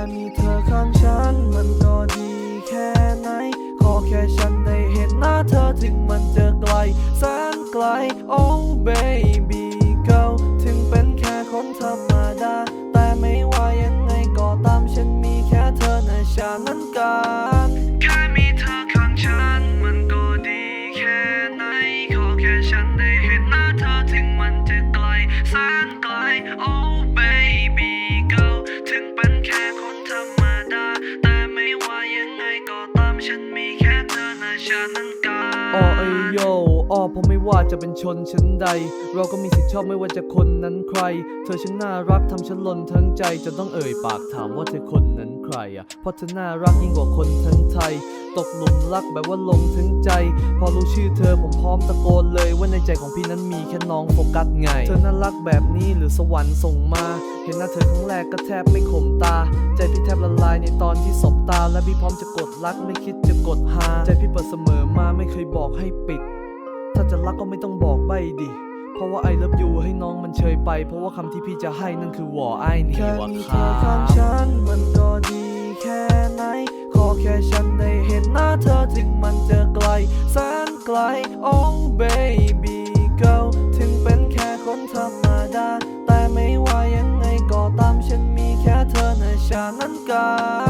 ค่มีเธอข้างฉัน มันก็ดีแค่ไหน ขอแค่ฉันได้เห็นหน้าเธอถึงมันจะไกลแสนไกล oh baby girl ถึงเป็นแค่คนธรรมดา แต่ไม่ว่ายังไงก็ตามฉันมีแค่เธอในฉันนั้นกันแค่มีเธอข้างฉัน มันก็ดีแค่ไหน ขอแค่ฉันได้ อในฉันนั้นกันอ้ออยโยอ้อเพราะไม่ว่าจะเป็นชนชั้นใด เราก็มีสิทธิชอบไม่ว่าจะคนนั้นใคร เธอฉันน่ารักทำฉันหล่นทั้งใจจนต้องเอ่ยปากถามว่าเธอคนนั้น รอะเพราะเธอน่ารักยิ่งกว่าคนทั้งไทย ตกหลุมรักแบบว่าลงถึงใจ พอรู้ชื่อเธอผมพร้อมตะโกนเลยว่าในใจของพี่นั้นมีแค่น้องโฟกัสไง เธอน่ารักแบบนี้หรือสวรรค์ส่งมา เห็นหน้าเธอครั้งแรกก็แทบไม่ข่มตา ใจพี่แทบละลายในตอนที่สบตา และพี่พร้อมจะกดรักไม่คิดจะกดหา ใจพี่เปิดเสมอมาไม่เคยบอกให้ปิด ถ้าจะรักก็ไม่ต้องบอกใบดิเพราะว่า I love you ให้น้องมันเชยไป เพราะว่าคำที่พี่จะให้นั่นคือวอไอ้นี่แค่วะมีคเธ ไกล oh baby girl ถึงเป็นแค่คนธรรมดา แต่ไม่ว่ายังไงก็ตามฉันมีแค่เธอในฉันนั้นกัน